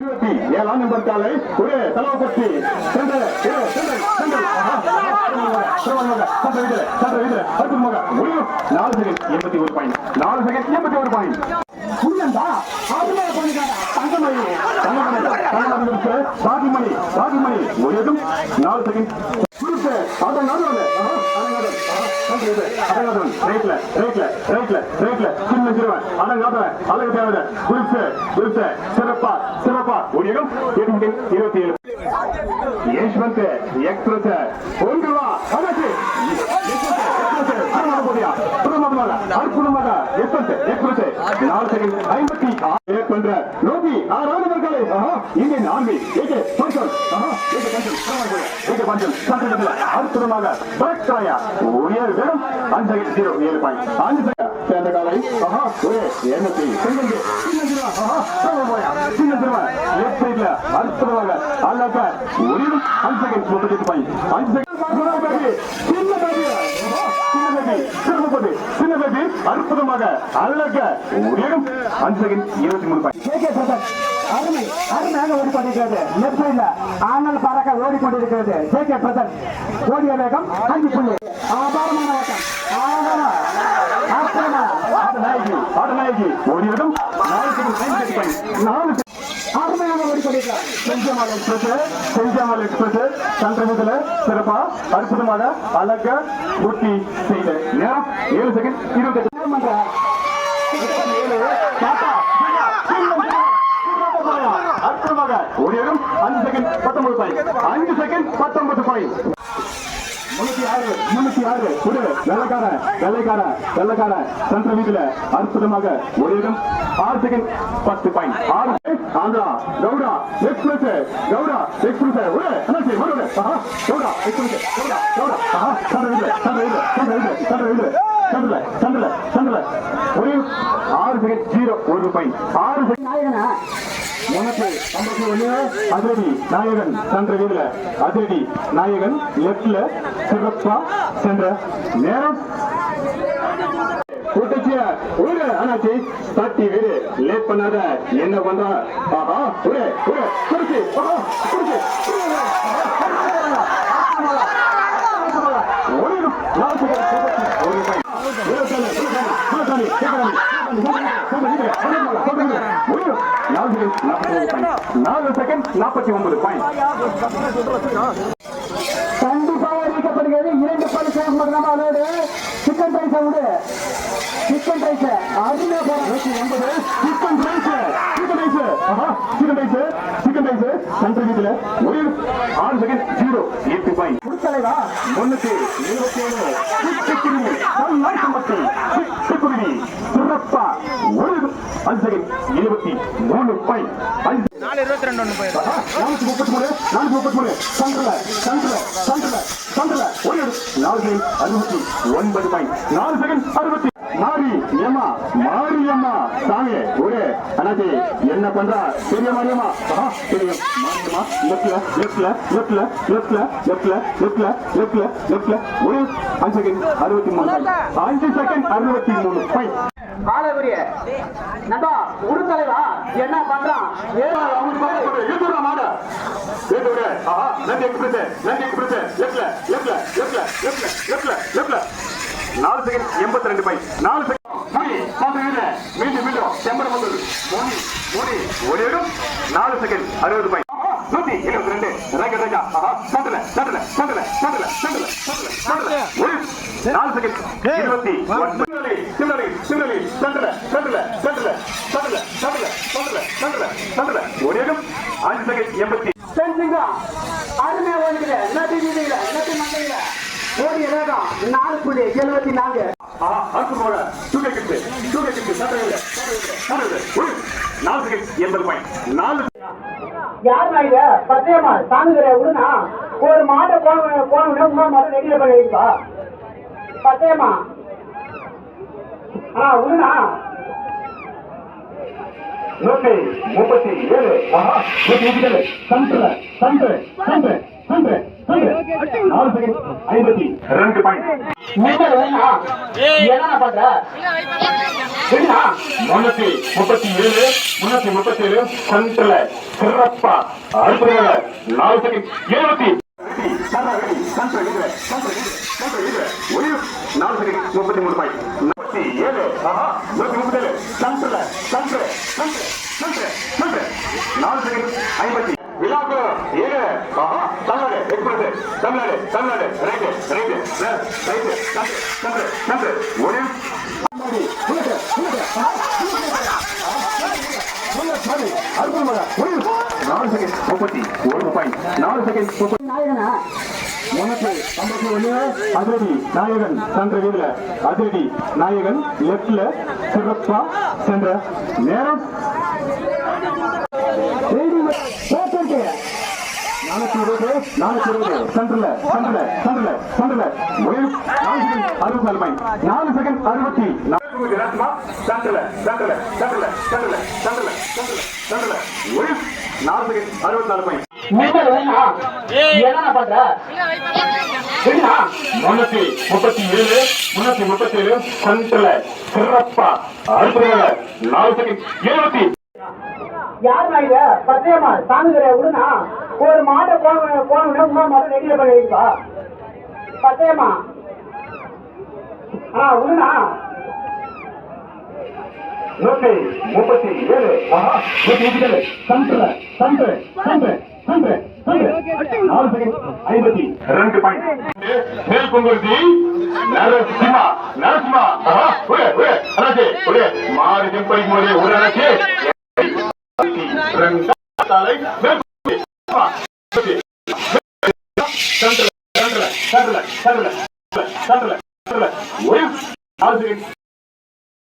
ஏழாம் நம்பத்தாலை ஒரு தலவப்பட்டி சென்ற நாலு செகண்ட் எண்பத்தி ஒரு பாயிண்ட் நாலு செகண்ட் எண்பத்தி ஒரு பாயிண்ட் புரியண்டா? ஆறுமையை பண்ணிக்காங்க தங்கமணி. தங்கமணி தங்கமணி சாதிமணி சாதிமணி ஒரு நாலு செகண்ட் செய்து ரைட்ல ரைட்ல ரைட்ல ரைட்ல சின்ன சிறுவன் அடங்காதவன் அழகு தேவன குறிப்பு குறிப்பு சிறப்பா. சிறப்பா ஒடியும் இருபத்தி ஏழு. யஷ்வந்த் எக்ஸ்பிரஸ் ஒன்று வா அடக்கு அற்புதமாக அற்புதமாக எக்ஸ்பிரஸ் எக்ஸ்பிரஸ் ஐம்பத்தி நோக்கி ஆறாவது மக்களை இங்கே நான்கு ஏகே பஞ்சல் ஏகே பஞ்சல் ஏகே பஞ்சல் சட்டத்தில் அற்புதமாக. பரக்ராயா உயர் வேகம். அஞ்சு ஜீரோ ஏழு பாயிண்ட். அஞ்சு சேர்ந்த காலை. ஆஹா ஒரே எண்ணூத்தி. சின்ன ஆஹா சமமாயா சின்ன லெஃப்ட் சைட்ல அற்புதமாக. அல்லாக்க ஒரு அஞ்சு செகண்ட் முப்பத்தி பாயிண்ட். அஞ்சு செகண்ட் அற்புதமாக அழக வெறும் அஞ்சு இருபத்தி மூணு அருமை அருமையாக ஓடிக்கொண்டிருக்கிறது. லெப்ட் சைட்ல ஆனால் பறக்க ஓடிக்கொண்டிருக்கிறது. ஜே கே பிரதர் ஓடிய வேகம் அஞ்சு புள்ளி. ஆபாரமான ஓட்டம். ஆபாரம் ஆபாரமா ஆட்ட நாயகி நாலு நாலு செஞ்சமால் எக்ஸ்பிரஸ் செஞ்சமால் எக்ஸ்பிரஸ் சந்திரமுதல சிறப்பா அற்புதமாக அழக பூர்த்தி செய்த நேரம் ஏழு செகண்ட் இருபத்தி அற்புதமாக ஓடியரும் அஞ்சு செகண்ட் பத்தொன்பது பாயிண்ட் அஞ்சு செகண்ட் பத்தொன்பது பாயிண்ட் முன்னூத்தி ஆறு முன்னூத்தி ஆறு. குடு. வெள்ளக்கார வெள்ளைக்கார வெள்ளக்கார. சென்ற வீட்டுல அற்புதமாக ஓடியரும் ஆறு செகண்ட் பத்து பாயிண்ட் ஆறு ஆந்திரா கவுடா எக்ஸ்பிரஸ் கவுடா எக்ஸ்பிரஸ் ஒரு அண்ணாச்சி ஒரு கவுடா எக்ஸ்பிரஸ் கவுடா கவுடா. ஆஹா சென்ற வீட்டுல சென்ற சென்ற சென்ற சந்திர சந்திர சந்திர ஒரு ஆறு செகண்ட் ஜீரோ ஒரு பாயிண்ட் ஆறு செகண்ட் நாயகனா? உனக்கு ஐம்பத்தி அதிரடி நாயகன் சென்ற வீடுல. அதிரடி நாயகன் லெப்ட்ல சிறப்பா சென்ற நேரம். கூட்டச்சிய ஒரு அண்ணாச்சி. தட்டி வீடு லேட் பண்ணாத என்ன பண்றா? ஆஹா ஒரு ஒரு குடிச்சு ஆஹா குடிச்சு ஒரு நாலு செகண்ட் ஒரு நாலு செகண்ட் நாற்பத்தி ஒன்பது பாயிண்ட் கண்டிப்பாக அறிவிக்கப்படுகிறது இரண்டு பள்ளி சேர்ந்து அதோடு சிக்கன் ரைஸ் விடு சிக்கன் ரைஸ் அருமையா போறாங்க எண்பது chicken rice chicken rice chicken rice chicken rice central வீட்டுல ஒரு ஆறு செகண்ட் ஜீரோ எட்டு பாயிண்ட் கொடுக்கலைவா முன்னூத்தி இருபத்தி ஏழு. சிட்டுக்குருவி பல்லாயிரத்தி சிட்டுக்குருவி சிறப்பா ஒரு அஞ்சு செகண்ட் இருபத்தி மூணு பாயிண்ட் அஞ்சு நாலு இருபத்தி ரெண்டு ஒன்று போயிடும் நானூத்தி முப்பத்தி மூணு நானூத்தி முப்பத்தி மூணு. சந்திரல சந்திரல சந்திரல சந்திரல. ஒரு நாலு செகண்ட் அறுபத்தி ஒன்பது பாயிண்ட் நாலு செகண்ட் அறுபத்தி ஏமா மாரியம்மா. சாமி ஒரு அண்ணாச்சி என்ன பண்றா? பெரிய மாரியம்மா. ஆஹா, தெரியும் மாரியம்மா. லெப்ட்ல லெப்ட்ல லெப்ட்ல லெப்ட்ல லெப்ட்ல லெப்ட்ல லெப்ட்ல ஒரு அஞ்சு செகண்ட் அறுபத்தி மூணு அஞ்சு செகண்ட் அறுபத்தி மூணு. பாயிண்ட் பாலபுரிய நண்பா உடுத்தலைவா என்ன பண்றான்? நாலு செகண்ட் எண்பத்தி ரெண்டு பை நாலு செகண்ட் ஒரு இடம் நாலு செகண்ட் அறுபது பை நூத்தி இருபத்தி ரெண்டு ரேகா ரேகா ஆஹா சண்டல சண்டல சண்டல சண்டல சண்டல சண்டல ஒரு நாலு செகண்ட் இருபத்தி ஒன்பது சிவனி சிவனி சண்டல சண்டல சண்டல சண்டல சண்டல சண்டல சண்டல சண்டல ஒரு இடம் அஞ்சு செகண்ட் எண்பத்தி செஞ்சுங்க அருமையா ஓடுகிற நதி வீதியில நதி மண்டையில ஓடிய வேகம் நாலு புள்ளி எழுபத்தி நான்கு ஒரு மாத போன இன்னொரு மாதம் ரெடியில் பண்ணிருப்பா பத்தேமா ஆ உடுனா நூத்தி முப்பத்தி ஏழு. நூத்தி முப்பத்தி ஏழு. சன்று சன்று சன்று சன்று ஐம்பத்தி. ரெண்டு முன்னூத்தி முப்பத்தி ஏழு முன்னூத்தி முப்பத்தி ஏழு சென்ட்ரல சிறப்பா. அற்புதமாக நாலு செகண்ட் எழுபத்தி நாலு செகண்ட் முப்பத்தி மூணு பாயிண்ட் முப்பத்தி ஏழு. நூத்தி முப்பத்தி ஏழு. சென்ட்ரல சென்ட்ரல சென்ட்ரல சென்ட்ரல சென்ட்ரல நாலு செகண்ட் ஐம்பத்தி. ஏழு ஆஹா Tamil Nadu express Tamil Nadu Tamil Nadu right right right நாலு செகண்ட் முப்பத்தி ஒரு பாயிண்ட் நாலு செகண்ட் முப்பத்தி நாயகனா ஐம்பத்தி ஒண்ணு அதிரடி நாயகன் சென்ற வீடுல அதிரடி நாயகன் லெப்ட்ல சிறப்பா சென்ற நேரம் போட்டிருக்கு இருபது நானூத்தி இருபது சென்டர்ல சென்டர்ல சென்டர்ல சென்டர்ல ஒரே நாலு செகண்ட் அறுபத்தி நாலு பாயிண்ட் நாலு செகண்ட் அறுபத்தி சென்டர்ல சென்டர்ல சென்டர்ல சென்டர்ல சென்டர்ல சென்டர்ல சென்டர்ல ஒரே நாலு செகண்ட் அறுபத்தி நாலு பாயிண்ட் என்ன முன்னூத்தி முப்பத்தி ஏழு முன்னூத்தி முப்பத்தி ஏழு சென்டர்ல சிறப்பா அறுபது நாலு செகண்ட் எழுபத்தி யார் நாயுடு பத்தியமா தாங்குகிற விடுனா? ஒரு மாட்டை போன போன இன்னொரு மாட்டை ரெடியில பண்ணிடுவா வைப்பா ஆ விடுனா? நூத்தி முப்பத்தி ஏழு. நூத்தி முப்பத்தி ஏழு. ஐம்பத்தி ரெண்டு பாயிண்ட் மேல்பொங்குருதி நரசிம்மா நரசிம்மா. ஒரே ஒரே. அண்ணாச்சி ஒரே. மாறு செம்படி ஒரு அண்ணாச்சி. ரெண்டு தலை மேல்பொங்குருதி. ஆமா, சென்டர்ல சென்டர்ல